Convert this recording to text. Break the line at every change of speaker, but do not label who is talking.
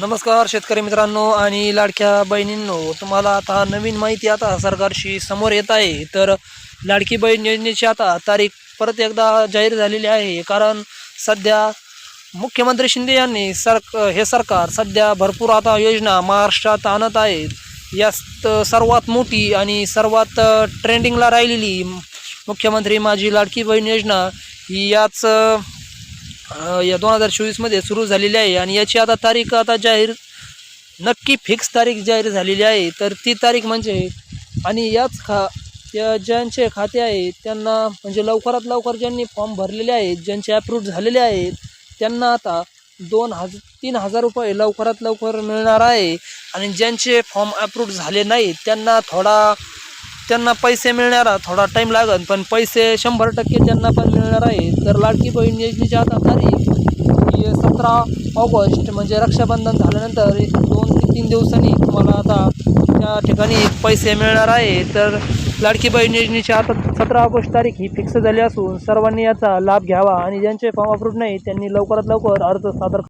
नमस्कार शेतकरी मित्रांनो आणि लाडक्या बहिणींनो तुम्हाला आता नवीन माहिती आता सरकारशी समोर येत आहे. तर लाडकी बहीण योजनेची आता तारीख परत एकदा जाहीर झालेली आहे. कारण सध्या मुख्यमंत्री शिंदे यांनी सर हे सरकार सध्या भरपूर आता योजना महाराष्ट्रात आणत आहेत. यात सर्वात मोठी आणि सर्वात ट्रेंडिंगला राहिलेली मुख्यमंत्री माझी लाडकी बहीण योजना ही याच या दोन हजार चोवीसमध्ये सुरू झालेली आहे आणि याची आता तारीख आता जाहीर नक्की फिक्स तारीख जाहीर झालेली आहे. तर ती तारीख म्हणजे आणि याच खा या ज्यांचे खाते आहेत त्यांना म्हणजे लवकरात लवकर ज्यांनी फॉर्म भरलेले आहेत ज्यांचे अप्रूव्ह झालेले आहेत त्यांना आता दोन हज तीन हजार रुपये लवकरात लवकर मिळणार आहे. आणि ज्यांचे फॉर्म अप्रूव्ह झाले नाहीत त्यांना थोडा त्यांना पैसे मिळणार थोडा टाईम लागेल पण पैसे शंभर टक्के त्यांना पण मिळणार आहे तर लाडकी बहीण योजनेची आता तारीख ही सतरा ऑगस्ट म्हणजे रक्षाबंधन झाल्यानंतर दोन ते तीन दिवसांनी तुम्हाला आता त्या ठिकाणी पैसे मिळणार आहे. तर लाडकी बहीण योजनेची आता सतरा ऑगस्ट तारीख ही फिक्स झाली असून सर्वांनी याचा लाभ घ्यावा आणि ज्यांचे फॉर्म अप्रूव्ह नाही त्यांनी लवकरात लवकर अर्ज सादर